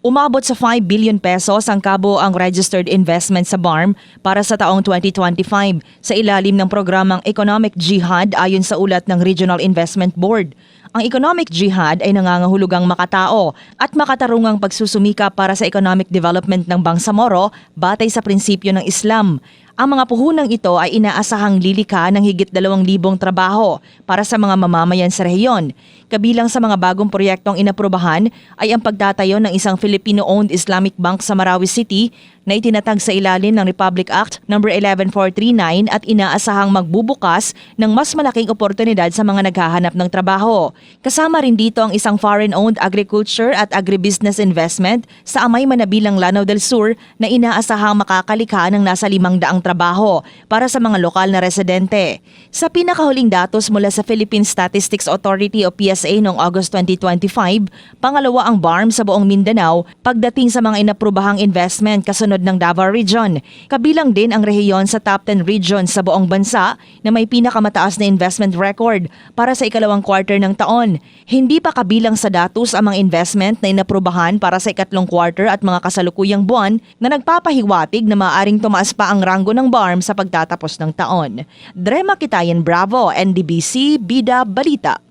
Umabot sa 5 billion pesos ang kabo ang registered investment sa BARM para sa taong 2025 sa ilalim ng programang Economic Jihad ayon sa ulat ng Regional Investment Board. Ang economic jihad ay nangangahulugang makatao at makatarungang pagsusumika para sa economic development ng Bangsamoro batay sa prinsipyo ng Islam. Ang mga puhunang ito ay inaasahang lilika ng higit 2,000 trabaho para sa mga mamamayan sa rehiyon. Kabilang sa mga bagong proyektong inaprubahan ay ang pagtatayo ng isang Filipino-owned Islamic Bank sa Marawi City na itinatag sa ilalim ng Republic Act No. 11439 at inaasahang magbubukas ng mas malaking oportunidad sa mga naghahanap ng trabaho. Kasama rin dito ang isang foreign-owned agriculture at agribusiness investment sa Amay Manabilang Lanao del Sur na inaasahang makakalika ng nasa 500 trabaho para sa mga lokal na residente. Sa pinakahuling datos mula sa Philippine Statistics Authority o PSA noong August 2025, pangalawa ang BARM sa buong Mindanao pagdating sa mga inaprubahang investment kasunod ng Davao Region. Kabilang din ang rehiyon sa top 10 regions sa buong bansa na may pinakamataas na investment record para sa ikalawang quarter ng taon. Hindi pa kabilang sa datos ang mga investment na inaprubahan para sa ikatlong quarter at mga kasalukuyang buwan na nagpapahiwatig na maaaring tumaas pa ang ranggo ng BARM sa pagtatapos ng taon. Drema Kitayan Bravo, NDBC, Bida, Balita.